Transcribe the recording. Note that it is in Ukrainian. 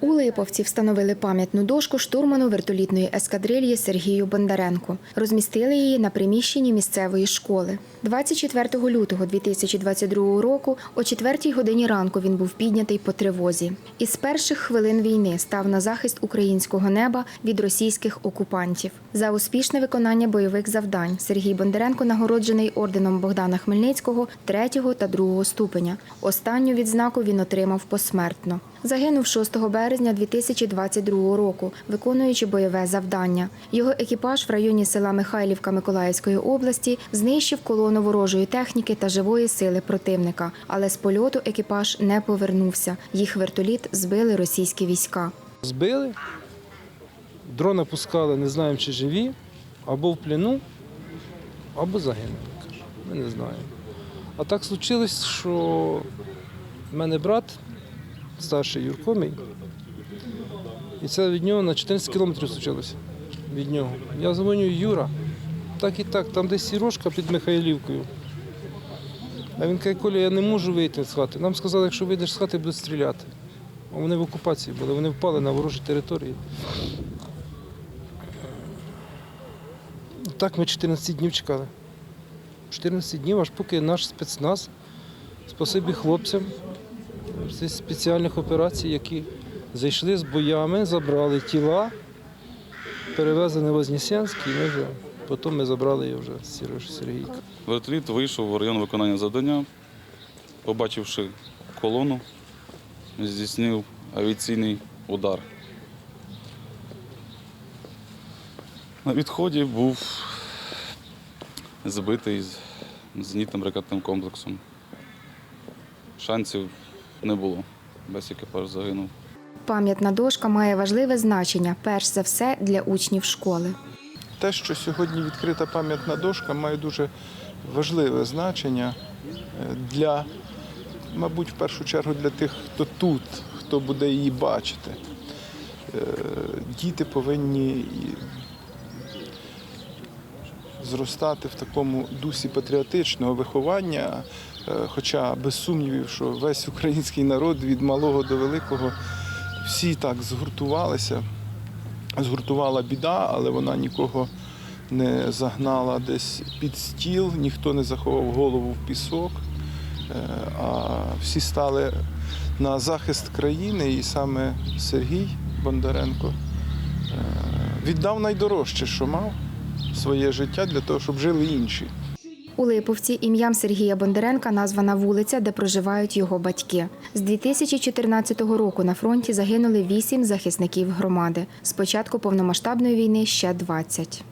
У Липовці встановили пам'ятну дошку штурману вертолітної ескадрильї Сергію Бондаренку. Розмістили її на приміщенні місцевої школи. 24 лютого 2022 року о 4 годині ранку він був піднятий по тривозі. Із перших хвилин війни став на захист українського неба від російських окупантів. За успішне виконання бойових завдань Сергій Бондаренко нагороджений орденом Богдана Хмельницького 3 та 2 ступеня. Останню відзнаку він отримав посмертно. Загинув 6 березня 2022 року, виконуючи бойове завдання. Його екіпаж в районі села Михайлівка Миколаївської області знищив колону ворожої техніки та живої сили противника, але з польоту екіпаж не повернувся. Їх вертоліт збили російські війська. Збили, дрона пускали, не знаємо, чи живі, або в плену, або загинули. Ми не знаємо. А так случилось, що в мене брат, старший Юрко мій, і це від нього на 14 кілометрів случилося. Від нього. Я дзвоню Юра, так і так, там десь сірошка під Михайлівкою. А він каже, Коля, я не можу вийти з хати. Нам сказали, якщо вийдеш з хати, будуть стріляти. А Вони в окупації були, вони впали на ворожі території. Так ми 14 днів чекали. 14 днів, аж поки наш спецназ, спасибі хлопцям зі спеціальних операцій, які зайшли з боями, забрали тіла, перевезли на Вознесенськ, ми вже, потім ми забрали його вже з Сережі Сергійка. Вертоліт вийшов в район виконання завдання, побачивши колону, здійснив авіаційний удар. На відході був збитий з зенітним ракетним комплексом. Шансів не було. Весь екіпаж загинув. Пам'ятна дошка має важливе значення, перш за все, для учнів школи. Те, що сьогодні відкрита пам'ятна дошка, має дуже важливе значення е, для, мабуть, в першу чергу для тих, хто тут, хто буде її бачити. Е, Діти повинні зростати в такому дусі патріотичного виховання, хоча без сумнівів, що весь український народ від малого до великого всі так згуртувалися згуртувала біда, але вона нікого не загнала десь під стіл, ніхто не заховав голову в пісок, Е, а всі стали на захист країни, і саме Сергій Бондаренко е, віддав найдорожче, що мав своє життя для того, щоб жили інші. У Липовці ім'ям Сергія Бондаренка названа вулиця, де проживають його батьки. З 2014 року на фронті загинули вісім захисників громади. З початку повномасштабної війни ще 20.